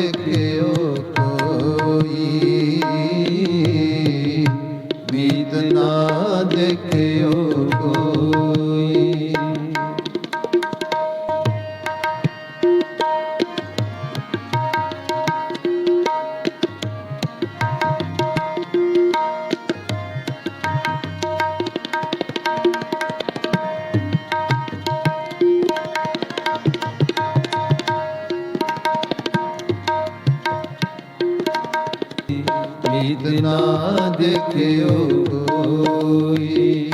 ਦੇਖਿਓ ਨਾ ਦੇਖਿਓ ਕੋਈ।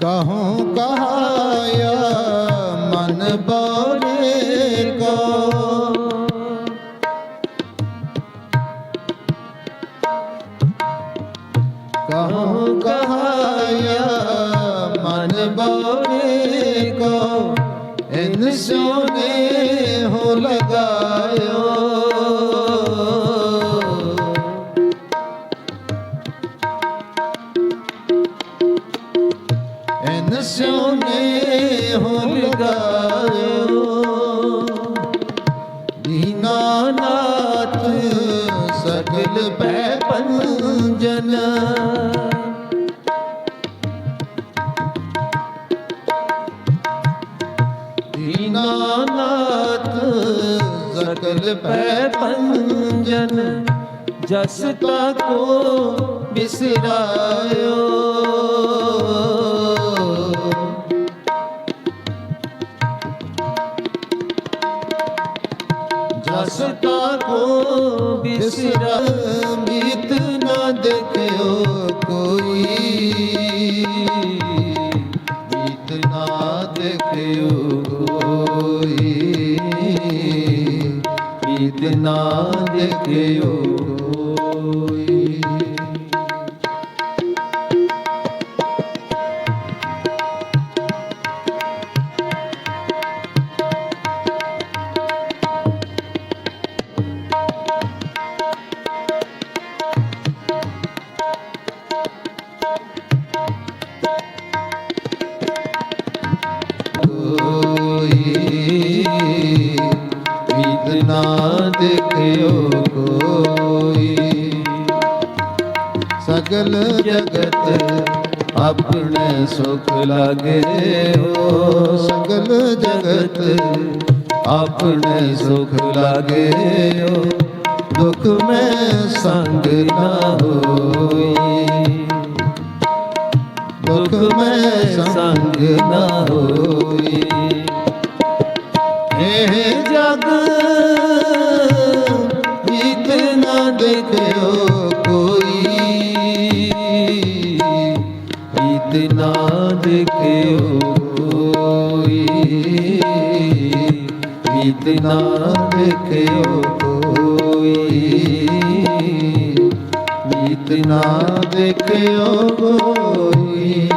ਕਹੂੰ ਕਹਾਇਆ ਮਨ ਬੋਲੇ ਕੋ। ਕਹੂੰ ਕਹਾਇਆ ਮਨ ਬੋਲੇ ਕੋ। ਇਨ ਸੋਨੇ ਹੋ ਲਗਾਇਓ। ਐਨ ਸੋਨੇ ਹੋ ਲਗਾਇਓ ਦੀਨਾਨਾਥ ਸਗਲ ਪੈ ਪੰਜਨ। ਦੀਨਾਨਾਥ ਸਗਲ ਪੈ ਪੰਜਨ। ਜਸ ਤਾ ਕੋ ਬਿਸਰਾਇਓ। ਜਸ ਤਾ ਕੋ ਬਿਸਰਾ ਮੀਤ ਨਾ ਦੇਖਿਓ ਕੋਈ। ਮੀਤ ਨਾ ਦੇਖਿਓ ਕੋਈ। ਮੀਤ ਨਾ ਦੇਖਿਓ ਦੇਖਿਓ ਕੋਈ। ਸਗਲ ਜਗਤ ਆਪਣੇ ਸੁਖ ਲਾਗੇ ਹੋ। ਸਗਲ ਜਗਤ ਆਪਣੇ ਸੁਖ ਲਾਗੇ ਹੋ। ਦੁਖ ਮੈਂ ਸੰਗ ਨਾ ਹੋਈ। ਦੁਖ ਮੈਂ ਸੰਗ ਨਾ ਹੋਈ। ਮੀਤ ਨਾ ਦੇਖਿਓ ਕੋਈ। ਮੀਤ ਨਾ ਦੇਖਿਓ ਕੋਈ। ਮੀਤ ਨਾ ਦੇਖਿਓ ਕੋਈ।